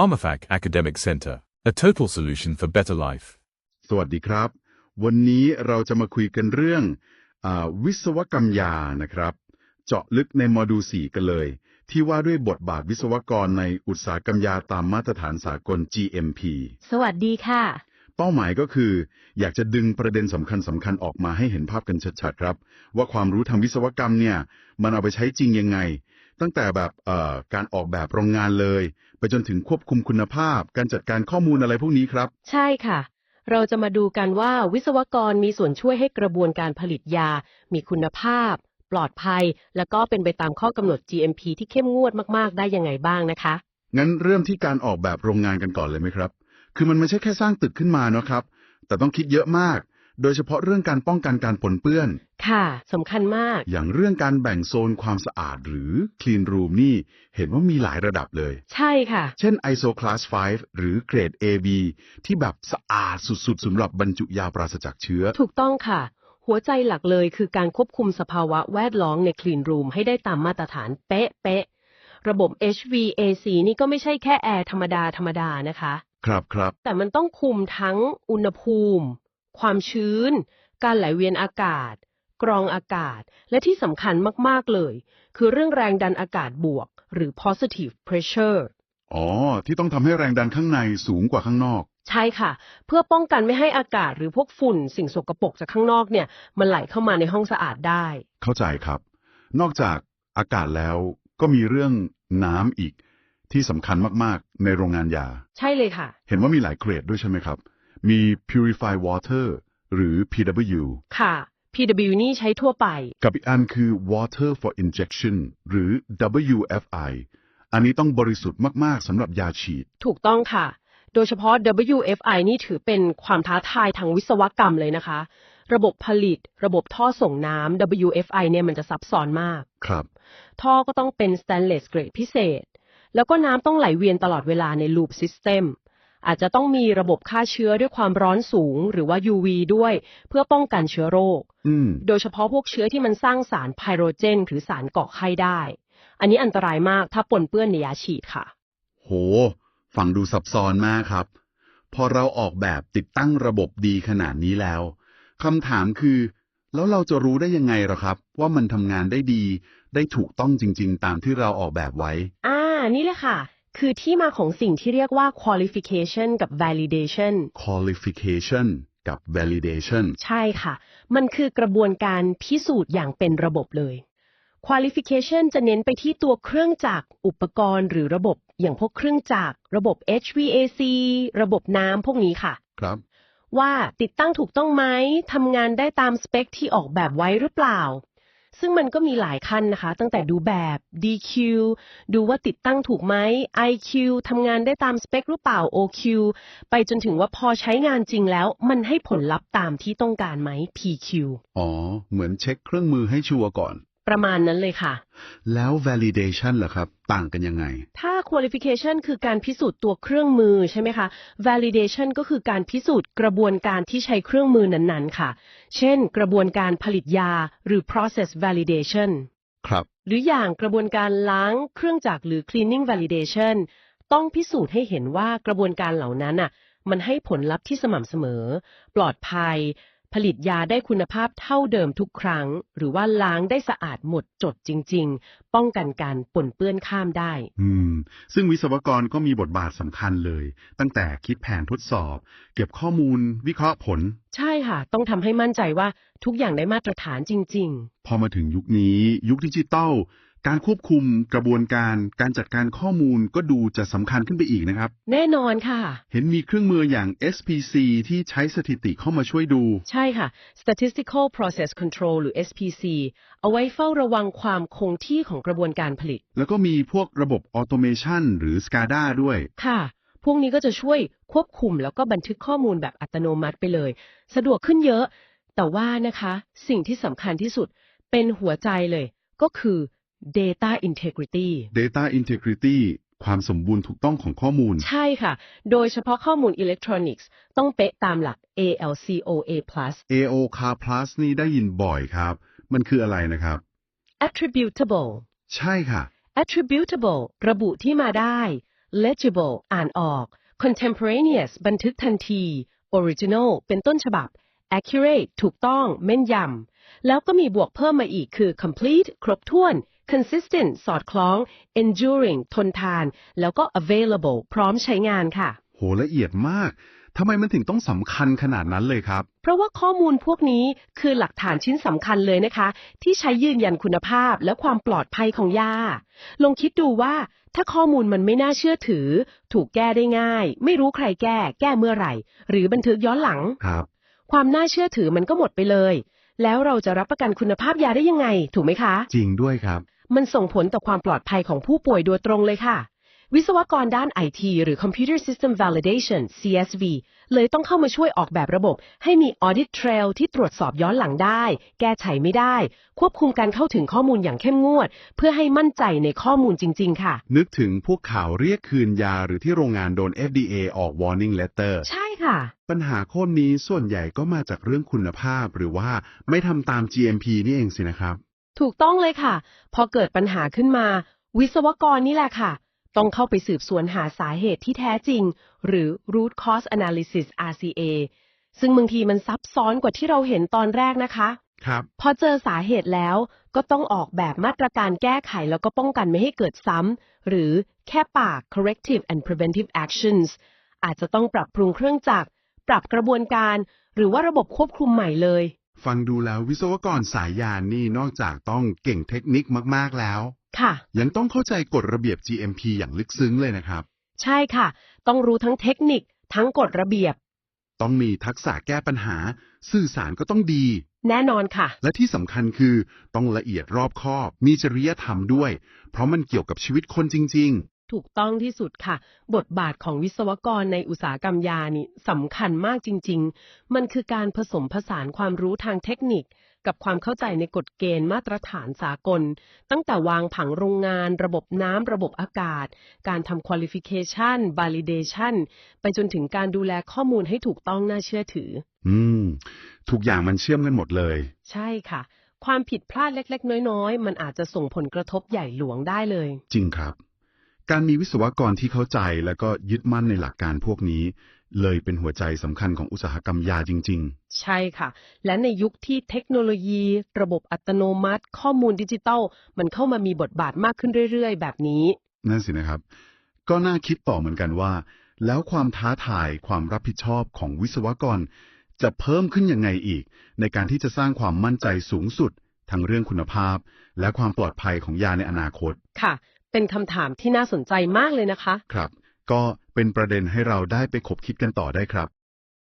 PharmaFac Academic Center, a total solution for better life. สวัสดีครับ วันนี้เราจะมาคุยกันเรื่องอาวิศวกรรมยานะครับ เจาะลึกในโมดูล4กันเลย ที่ว่าด้วยบทบาทวิศวกรในอุตสาหกรรมยาตามมาตรฐานสากล GMP สวัสดีค่ะ เป้าหมายก็คือ อยากจะดึงประเด็นสำคัญสำคัญๆออกมาให้เห็นภาพกันชัดๆครับ ว่าความรู้ทางวิศวกรรมเนี่ย มันเอาไปใช้จริงยังไง ตั้งแต่แบบเอ่อการออกแบบโรงงานเลย ไปจนถึงควบคุมคุณภาพ การจัดการข้อมูลอะไรพวกนี้ครับ ใช่ค่ะ เราจะมาดูกันว่าวิศวกรมีส่วนช่วยให้กระบวนการผลิตยา มีคุณภาพ ปลอดภัย แล้วก็เป็นไปตามข้อกำหนด GMP ที่เข้มงวดมากๆ ได้ยังไงบ้างนะคะ งั้นเริ่มที่การออกแบบโรงงานกันก่อนเลยไหมครับ คือมันไม่ใช่แค่สร้างตึกขึ้นมาเนาะครับ แต่ต้องคิดเยอะมาก โดยเฉพาะเรื่องการป้องกันการปนเปื้อน ค่ะสำคัญมาก อย่างเรื่องการแบ่งโซนความสะอาดหรือ clean room นี่เห็นว่ามีหลายระดับเลย ใช่ค่ะ เช่น ISO Class 5 หรือเกรด AB ที่แบบสะอาดสุดๆสำหรับบรรจุยาปราศจากเชื้อ ถูกต้องค่ะ หัวใจหลักเลยคือการควบคุมสภาวะแวดล้อมในคลีนรูมให้ได้ตามมาตรฐานเป๊ะเป๊ะๆระบบ HVAC นี่ก็ไม่ใช่แค่แอร์ธรรมดาธรรมดานะคะ ครับครับ แต่มันต้องคุมทั้งอุณหภูมิ ความชื้น การไหลเวียนอากาศ กรองอากาศ และที่สำคัญมากๆเลย คือเรื่องแรงดันอากาศบวก หรือ positive pressure อ๋อ ที่ต้องทำให้แรงดันข้างในสูงกว่าข้างนอก ใช่ค่ะ เพื่อป้องกันไม่ให้อากาศหรือพวกฝุ่น สิ่งสกปรกจากข้างนอกเนี่ยมันไหลเข้ามาในห้องสะอาดได้ เข้าใจครับ นอกจากอากาศแล้วก็มีเรื่องน้ำอีกที่สำคัญมากๆ ในโรงงานยา ใช่เลยค่ะ เห็นว่ามีหลายเกรดด้วยใช่ไหมครับ มี purify water หรือ PW ค่ะ PW นี่ใช้ทั่วไป กับอีกอันคือ water for injection หรือ WFI อันนี้ต้องบริสุทธิ์มาก ๆสำหรับยาฉีด ถูกต้องค่ะ โดยเฉพาะ WFI นี่ถือเป็นความท้าทายทางวิศวกรรมเลยนะคะ ระบบผลิต ระบบท่อส่งน้ำ WFI เนี่ยมันจะซับซ้อนมาก ครับ ท่อก็ต้องเป็น stainless grade พิเศษ แล้วก็น้ำต้องไหลเวียนตลอดเวลาใน loop system อาจจะต้องมีระบบฆ่าเชื้อด้วยความร้อนสูง หรือว่า UV ด้วย เพื่อป้องกันเชื้อโรค อืม โดยเฉพาะพวกเชื้อที่มันสร้างสารไพโรเจน หรือสารก่อไข้ได้ อันนี้อันตรายมากถ้าปนเปื้อนในยาฉีดค่ะ โห ฟังดูซับซ้อนมากครับ พอเราออกแบบติดตั้งระบบดีขนาดนี้แล้วคำถามคือ แล้วเราจะรู้ได้ยังไงหรอครับ ว่ามันทำงานได้ดี ได้ถูกต้องจริง ๆ ตามที่เราออกแบบไว้ อ่า นี่เลยค่ะ คือที่มาของสิ่งที่เรียกว่า qualification กับ validation qualification กับ validation ใช่ค่ะ มันคือกระบวนการพิสูจน์อย่างเป็นระบบเลย qualification จะเน้นไปที่ตัวเครื่องจักร อุปกรณ์หรือระบบ อย่างพวกเครื่องจักร ระบบ HVAC ระบบน้ำพวกนี้ค่ะ ครับ ว่าติดตั้งถูกต้องไหมทำงานได้ตามสเปคที่ออกแบบไว้หรือเปล่า ซึ่งมันก็มีหลายขั้นนะคะ ตั้งแต่ดูแบบ DQ ดูว่าติดตั้งถูกไหม IQ ทำงานได้ตามสเปคหรือเปล่า OQ ไปจนถึงว่าพอใช้งานจริงแล้ว มันให้ผลลัพธ์ตามที่ต้องการไหม PQ อ๋อ เหมือนเช็คเครื่องมือให้ชัวร์ก่อน ประมาณนั้นเลยค่ะ แล้ว validation ล่ะครับ ต่างกันยังไง ถ้า qualification คือการพิสูจน์ตัวเครื่องมือใช่ไหมคะ validation ก็คือการพิสูจน์กระบวนการที่ใช้เครื่องมือนั้นๆ ค่ะ เช่น กระบวนการผลิตยาหรือ process validation ครับ หรืออย่างกระบวนการล้างเครื่องจักรหรือ cleaning validation ต้องพิสูจน์ให้เห็นว่ากระบวนการเหล่านั้นน่ะ มันให้ผลลัพธ์ที่สม่ำเสมอ ปลอดภัย ผลิตยาได้คุณภาพเท่าเดิมทุกครั้ง หรือว่าล้างได้สะอาดหมดจดจริง ๆ ป้องกันการปนเปื้อนข้ามได้ อืม ซึ่งวิศวกรก็มีบทบาทสำคัญเลย ตั้งแต่คิดแผนทดสอบ เก็บข้อมูล วิเคราะห์ผล ใช่ค่ะ ต้องทำให้มั่นใจว่าทุกอย่างได้มาตรฐานจริงพอมาถึงยุคนี้ ยุคดิจิตอล การควบคุมกระบวนการการจัดการข้อมูลก็ดูจะสำคัญขึ้นไปอีกนะครับๆแน่นอนค่ะ เห็นมีเครื่องมืออย่าง SPC ที่ใช้สถิติเข้ามาช่วยดู ใช่ค่ะ statistical process control หรือ SPC เอาไว้เฝ้าระวังความคงที่ของกระบวนการผลิต แล้วก็มีพวกระบบออโตเมชันหรือ SCADA ด้วย ค่ะ พวกนี้ก็จะช่วยควบคุมแล้วก็บันทึกข้อมูลแบบอัตโนมัติไปเลย สะดวกขึ้นเยอะ แต่ว่านะคะ สิ่งที่สำคัญที่สุดเป็นหัวใจเลย ก็คือ data integrity Data Integrity ความสมบูรณ์ถูกต้องของข้อมูล ใช่ค่ะ โดยเฉพาะข้อมูลอิเล็กทรอนิกส์ต้องเป๊ะตามหลัก ALCOA+ AO Car Plus นี่ได้ยินบ่อยครับ มันคืออะไรนะครับ attributable ใช่ค่ะ attributable ระบุที่มาได้ legible อ่านออก contemporaneous บันทึกทันที original เป็นต้นฉบับ accurate ถูกต้องแม่นยำแล้วก็มีบวกเพิ่มมาอีกคือ complete ครบถ้วน consistent สอดคล้อง enduring ทนทาน แล้วก็ available พร้อมใช้งานค่ะ โหละเอียดมาก ทำไมมันถึงต้องสำคัญขนาดนั้นเลยครับ เพราะว่าข้อมูลพวกนี้คือหลักฐานชิ้นสำคัญเลยนะคะ ที่ใช้ยืนยันคุณภาพและความปลอดภัยของยา ลองคิดดูว่าถ้าข้อมูลมันไม่น่าเชื่อถือ ถูกแก้ได้ง่าย ไม่รู้ใครแก้ แก้เมื่อไหร่ หรือบันทึกย้อนหลัง ครับ ความน่าเชื่อถือมันก็หมดไปเลย แล้วเราจะรับประกันคุณภาพยาได้ยังไง ถูกไหมคะ จริงด้วยครับ มันส่งผลต่อความปลอดภัยของผู้ป่วยโดยตรงเลยค่ะ วิศวกรด้าน IT หรือ Computer System Validation CSV เลยต้องเข้ามาช่วยออกแบบระบบ ให้มี Audit Trail ที่ตรวจสอบย้อนหลังได้ แก้ไขไม่ได้ ควบคุมการเข้าถึงข้อมูลอย่างเข้มงวด เพื่อให้มั่นใจในข้อมูลจริง ๆ ค่ะ นึกถึงพวกข่าวเรียกคืนยาหรือที่โรงงานโดน FDA ออก warning letter ใช่ค่ะ ปัญหาโค่นนี้ส่วนใหญ่ก็มาจากเรื่องคุณภาพ หรือว่าไม่ทำตาม GMP นี่เองสินะครับ ถูกต้องเลยค่ะ พอเกิดปัญหาขึ้นมา วิศวกรนี่แหละค่ะ ต้องเข้าไปสืบสวนหาสาเหตุที่แท้จริง หรือ root cause analysis RCA ซึ่งบางทีมันซับซ้อนกว่าที่เราเห็นตอนแรกนะคะ ครับ พอเจอสาเหตุแล้วก็ต้องออกแบบมาตรการแก้ไขแล้วก็ป้องกันไม่ให้เกิดซ้ำ หรือแค่ปาก corrective and preventive actions อาจจะต้องปรับปรุงเครื่องจักร ปรับกระบวนการ หรือว่าระบบควบคุมใหม่เลย ฟังดูแล้ววิศวกรสายยานนี่นอกจากต้องเก่งเทคนิคมากๆแล้ว ค่ะ ยังต้องเข้าใจกฎระเบียบ GMP อย่างลึกซึ้งเลยนะครับ ใช่ค่ะ ต้องรู้ทั้งเทคนิคทั้งกฎระเบียบ ต้องมีทักษะแก้ปัญหา สื่อสารก็ต้องดี แน่นอนค่ะ และที่สำคัญคือต้องละเอียดรอบคอบ มีจริยธรรมด้วย เพราะมันเกี่ยวกับชีวิตคนจริง ถูกต้องที่สุดค่ะ บทบาทของวิศวกรในอุตสาหกรรมยานี่สำคัญมากจริง ๆ มันคือการผสมผสานความรู้ทางเทคนิค กับความเข้าใจในกฎเกณฑ์มาตรฐานสากล ตั้งแต่วางผังโรงงาน ระบบน้ำระบบอากาศ การทำ qualification validation ไปจนถึงการดูแลข้อมูลให้ถูกต้องน่าเชื่อถือๆอืม ทุกอย่างมันเชื่อมกันหมดเลย ใช่ค่ะ ความผิดพลาดเล็ก ๆ น้อย ๆ มันอาจจะส่งผลกระทบใหญ่หลวงได้เลย จริงครับ การมีวิศวกรที่เข้าใจแล้วก็ยึดมั่นในหลักการพวกนี้ เลยเป็นหัวใจสำคัญของอุตสาหกรรมยาจริง ใช่ค่ะ และในยุคที่เทคโนโลยี ระบบอัตโนมัติ ข้อมูลดิจิตัลมันเข้ามามีบทบาทมากขึ้นเรื่อยๆ แบบนี้ ๆ นั่นสินะครับ ก็น่าคิดต่อเหมือนกันว่า แล้วความท้าทายความรับผิดชอบของวิศวกร จะเพิ่มขึ้นยังไงอีก ในการที่จะสร้างความมั่นใจสูงสุด ทั้งเรื่องคุณภาพ และความปลอดภัยของยาในอนาคต ค่ะ เป็นคำถามที่น่าสนใจมากเลยนะคะ ครับ ก็เป็นประเด็นให้เราได้ไปคบคิดกันต่อได้ครับ